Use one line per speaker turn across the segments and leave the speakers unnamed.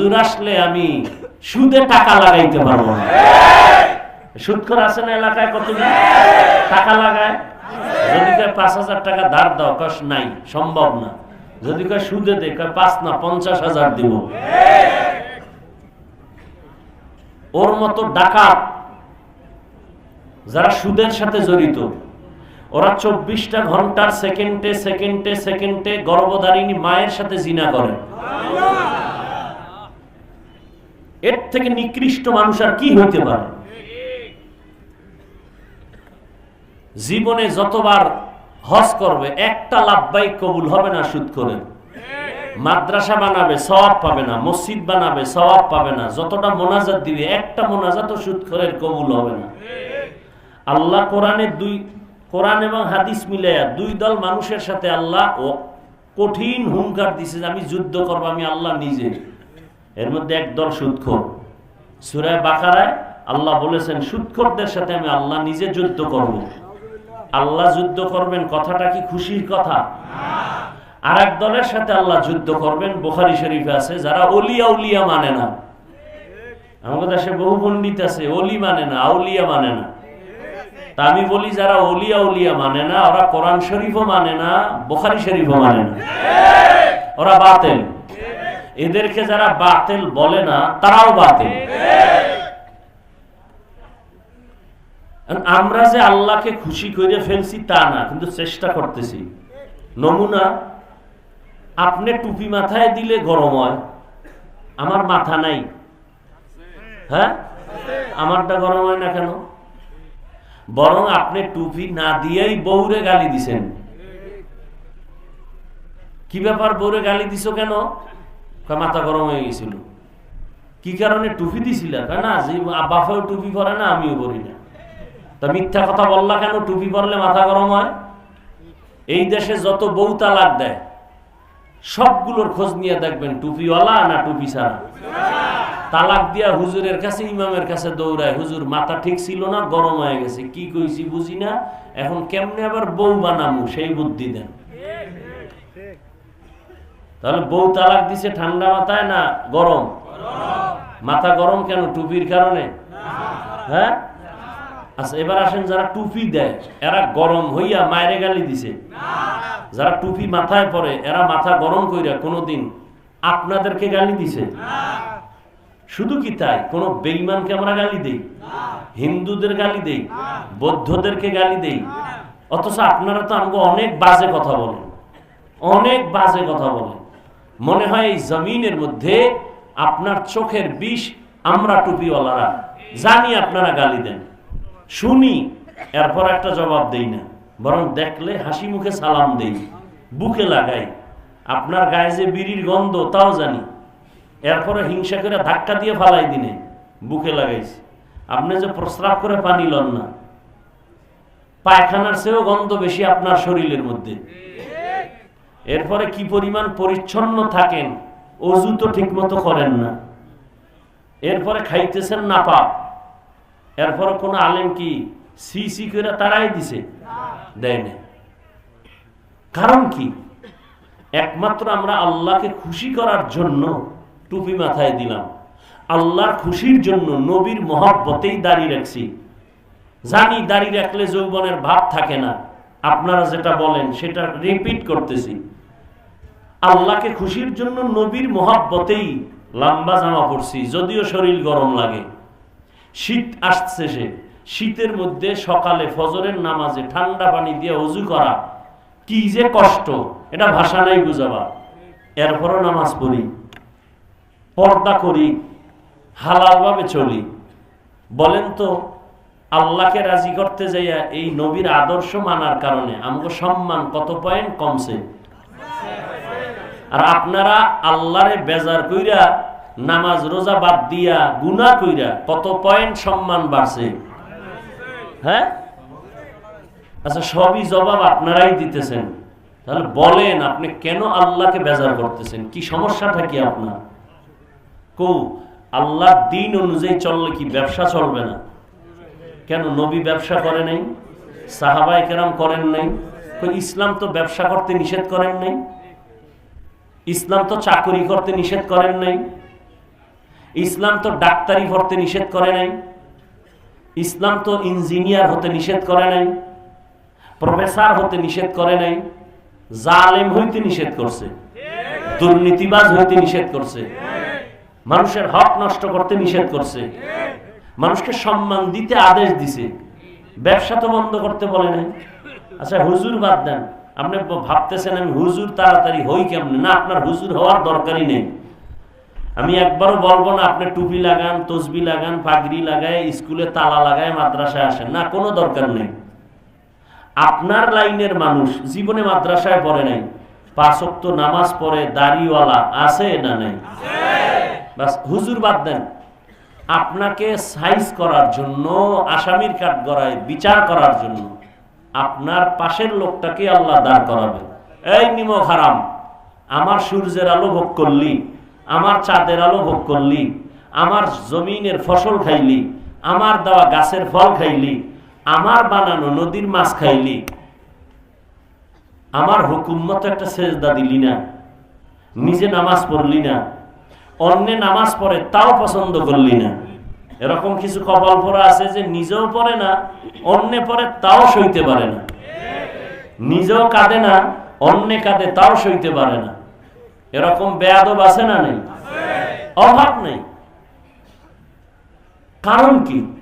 হুজুর আসলে আমি সুদে টাকা লাগাইতে পারব না। এলাকায় কতদিন টাকা লাগায়? যদি পাঁচ হাজার টাকা ধার দাও নাই, সম্ভব না। যদি কয় সুদে দে পাঁচ না, পঞ্চাশ হাজার দিব। ওর মতো ডাকাত যারা সুদের সাথে জড়িত, ওরা চব্বিশটা ঘণ্টার সেকেন্ডে সেকেন্ডে সেকেন্ডে গর্ভধারিণী মায়ের সাথে জিনা করে। এর থেকে নিকৃষ্ট মানুষ আর কি হইতে পারে? জীবনে যতবার হজ করবে, একটা লাভবাই কবুল হবে না, সুদ করে। মাদ্রাসা বানাবে, সওয়াব পাবে না, মসজিদ বানাবে, সওয়াব পাবে না। যতটা মোনাজাত দিবে, একটা মোনাজাতও সুদ করে কবুল হবে না। আল্লাহ কোরআনের দুই, কোরআন এবং হাদিস মিলাইয়া দুই দল মানুষের সাথে আল্লাহ ও কঠিন হুঙ্কার দিছে আমি যুদ্ধ করব, আমি আল্লাহ নিজে এর মধ্যে একদল সুদখোর সুরায় বাকারায় আল্লাহ বলেছেন সুদখোরদের সাথে আমি আল্লাহ নিজে যুদ্ধ করব। আল্লাহ যুদ্ধ করবেন কথাটা কি খুশির কথা? আর এক দলের সাথে আল্লাহ যুদ্ধ করবেন, বোখারি শরীফে আছে, যারা অলিয়া উলিয়া মানে না। আমাদের দেশে বহু পণ্ডিত আছে, অলি মানে না, আউলিয়া মানে না। তা আমি বলি, যারা অলিয়া উলিয়া মানে না, ওরা কোরআন শরীফও মানে না, বোখারি শরীফও মানে না। ওরা বাতেল। এদেরকে যারা বাতেল বলে না, তারাও বাতেল। আমরা যে আল্লাহকে খুশি করে ফেলছি তা না, কিন্তু চেষ্টা করতেছি। নমুনা, আপনি টুপি মাথায় দিলে গরম হয়, আমার মাথা নাই। হ্যাঁ? আমারটা গরম হয় না কেন? বরং আপনি টুপি না দিয়েই বউরে গালি দিছেন। কি ব্যাপার বউরে গালি দিছ কেন? মাথা গরম হয়ে গেছিল। কি কারণে টুপি দিছিল? না যে বাফেও টুপি পরে না আমিও পরি না। তা মিথ্যা কথা বললা কেন? টুপি পরলে মাথা গরম হয়? এই দেশে যত বউ তালাক দেয় সবগুলোর খোঁজ নিয়ে দেখবেন টুপিওয়ালা না টুপি ছাড়া তালাক দিয়া হুজুরের কাছে ইমামের কাছে দৌড়ায় হুজুর মাথা ঠিক ছিল না গরম হয়ে গেছে কি কইছি বুঝি না? এখন কেমনে আবার বউ বানামু সেই বুদ্ধি দেন। তাহলে বউ তালাক দিছে ঠান্ডা মাথায় না গরম? মাথা গরম কেন, টুপির কারণে? হ্যাঁ? আচ্ছা এবার আসেন যারা টুপি দেয়, এরা গরম হইয়া মায়েরে গালি দিছে। যারা টুপি মাথায় পরে, এরা মাথা গরম কইরা কোনোদিন আপনাদেরকে গালি দিছে? শুধু কি তাই? কোন বেইমানকে আমরা গালি দেই? হিন্দুদের গালি দেই? বৌদ্ধদেরকে গালি দেই? অথচ আপনারা তো আমাকে অনেক বাজে কথা বলেন। অনেক বাজে কথা বলেন। মনে হয় এই জমিনের মধ্যে আপনার চোখের বিষ আমরা টুপিওয়ালারা। জানি আপনারা গালি দেন। শুনি, এরপর একটা জবাব দেই না। বরং দেখলে হাসি মুখে সালাম দেই। বুকে লাগাই। আপনার গায়ে যে বিড়ির গন্ধ, তাও জানি। এরপরে হিংসা করে ধাক্কা দিয়ে ফালাই দিনে। বুকে লাগাইছি। আপনি যে প্রস্রাব করে পানি লন না। পায়খানার চেয়েও গন্ধ বেশি আপনার শরীরের মধ্যে। এরপরে কি পরিমাণ পরিচ্ছন্ন থাকেন? অজু তো ঠিক মতো করেন না। এরপরে খাইতেছেন না পাপ। এরপরে কোন আলেম কি সি সি করে তারাই দিছে? দেয় না কারণ কি? একমাত্র আমরা আল্লাহকে খুশি করার জন্য টুপি মাথায় দিলাম। আল্লাহর খুশির জন্য নবীর মহব্বতেই দাঁড়িয়ে রাখছি। জানি দাঁড়িয়ে রাখলে যৌবনের ভাব থাকে না। আপনারা যেটা বলেন সেটা রিপিট করতেছি। আল্লাহকে খুশির জন্য নবীর মহাব্বতেই লম্বা জামা পড়ছি যদিও শরীর গরম লাগে। শীত আসছে সে শীতের মধ্যে সকালে ফজরের নামাজে ঠান্ডা পানি দিয়ে উজু করা, কি যে কষ্ট, এটা ভাষা নাই বুঝাবা এরপরও নামাজ পড়ি, পর্দা করি, হালালভাবে চলি। বলেন তো, আল্লাহকে রাজি করতে যাইয়া এই নবীর আদর্শ মানার কারণে আমাকে সম্মান কত পয়েন্ট কমছে? আর আপনারা আল্লাহরে বেজার কইরা, নামাজ, রোজা বাদ দিয়া গুনা কইরা, কত পয়েন্ট সম্মান বাড়ছে। হ্যাঁ? আচ্ছা সবই জবাব আপনারাই দিতেছেন। তাহলে বলেন, আপনি কেন আল্লাহকে বেজার করতেছেন? কি সমস্যাটা কি আপনার? কৌ আল্লাহ দিন অনুযায়ী চললে কি ব্যবসা চলবে না? কেন নবী ব্যবসা করে নাই? সাহাবাই কেরাম করেন নাই? ইসলাম তো ব্যবসা করতে নিষেধ করেন নাই? ইসলাম তো চাকরি করতে নিষেধ করেন নাই। ইসলাম তো ডাক্তারি পড়তে নিষেধ করে নাই। ইসলাম তো ইঞ্জিনিয়ার হতে নিষেধ করে নাই। প্রফেসর হতে নিষেধ করে নাই। জালেম হইতে নিষেধ করছে। দুর্নীতিবাজ হইতে নিষেধ করছে। মানুষের হক নষ্ট করতে নিষেধ করছে। মানুষকে সম্মান দিতে আদেশ দিছে। ব্যবসা তো বন্ধ করতে বলে নাই। আচ্ছা হুজুর বাদ দেন। আপনি ভাবতেছেন আমি হুজুর তাড়াতাড়ি হই কেমনে? না, আপনার হুজুর হওয়ার দরকারই নেই। আমি একবারও বলব না, আপনি টুপি লাগান, তসবি লাগান, পাগড়ি লাগায়, স্কুলে তালা লাগায়, মাদ্রাসায় আসেন। না, কোনো দরকার নেই। আপনার লাইনের মানুষ জীবনে মাদ্রাসায় পড়ে নাই। পাঁচক্ত নামাজ পড়ে, দাড়িওয়ালা আছে না নাই? হুজুর বাদ দেন। আপনাকে সাইজ করার জন্য, আসামির কাঠ গড়ায় বিচার করার জন্য আপনার পাশের লোকটাকে আল্লাহ দাঁড় করাবে এই নিমক হারাম, আমার সূর্যের আলো ভোগ করলি, আমার চাঁদের আলো ভোগ করলি, আমার জমিনের ফসল খাইলি, আমার দেওয়া গাছের ফল খাইলি, আমার বানানো নদীর মাছ খাইলি, আমার হুকুম মতো একটা সেজদা দিলি না, নিজে নামাজ পড়লি না, অন্যে নামাজ পড়ে তাও পছন্দ করলি না। এরকম কিছু কপাল পরা আছে যে নিজেও পড়ে না, অন্যে পড়ে তাও সইতে পারে না। নিজেও কাঁদে না, অন্যে কাঁদে তাও সইতে পারে না। এরকম বেয়াদব আছে না নেই? অভাব নেই। কারণ কি?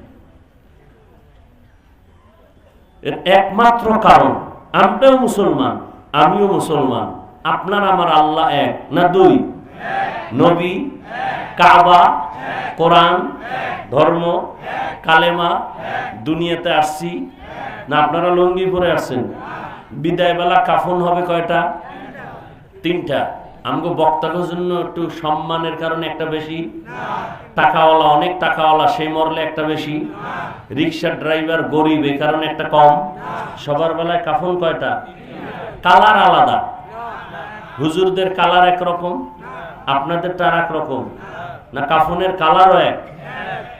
একমাত্র কারণ, আমরাও মুসলমান, আমিও মুসলমান, আপনার, আমার আল্লাহ এক, না দুই? নবী, কাবা, কোরআন, ধর্ম, কালেমা, দুনিয়াতে আসছি। না, আপনারা লঙ্গি পরে আসছেন। বিদায় বেলা কাফন হবে কয়টা? তিনটা। আমগো বক্তাদের জন্য একটু সম্মানের কারণে একটা বেশি। টাকাওয়ালা, অনেক টাকাওয়ালা, সে মরলে একটা বেশি। রিক্সা ড্রাইভার গরিব, এ কারণে একটা কম। সবার বেলায় কাফন কয়টা? কালার আলাদা। হুজুরদের কালার একরকম। আপনাদের তার এক রকম। না কাফনের কালারও এক,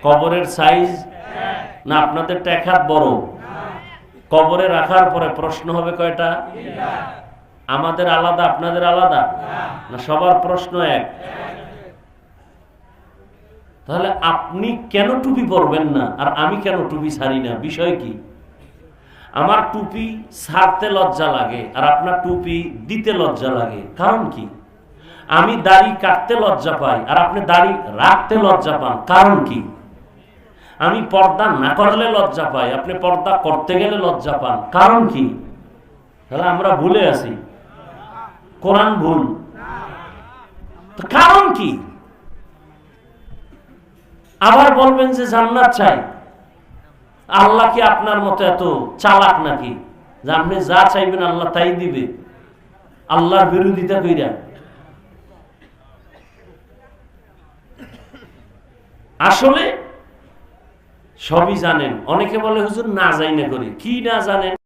কবরের সাইজ না আপনাদের এক হাত বড়। কবরে রাখার পরে প্রশ্ন হবে কয়টা? আমাদের আলাদা, আপনাদের আলাদা? না সবার প্রশ্ন এক। তাহলে আপনি কেন টুপি পরবেন না? আর আমি কেন টুপি ছাড়ি না? বিষয় কি? আমার টুপি ছাড়তে লজ্জা লাগে, আর আপনার টুপি দিতে লজ্জা লাগে। কারণ কি? আমি দাড়ি কাটতে লজ্জা পাই, আর আপনি দাড়ি রাখতে লজ্জা পান। কারণ কি? আমি পর্দা না করলে লজ্জা পাই, আপনি পর্দা করতে গেলে লজ্জা পান। কারণ কি? তাহলে আমরা ভুলে আছি। কোরআন ভুল। কারণ কি? আবার বলবেন যে জান্নাত চাই। আল্লাহ কি আপনার মতো এত চালাক নাকি? যে আপনি যা চাইবেন আল্লাহ তাই দিবে। আল্লাহর বিরোধিতা কইরা। আসলে সবই জানেন। অনেকে বলে হুজুর না যাই না করি। কি না জানেন?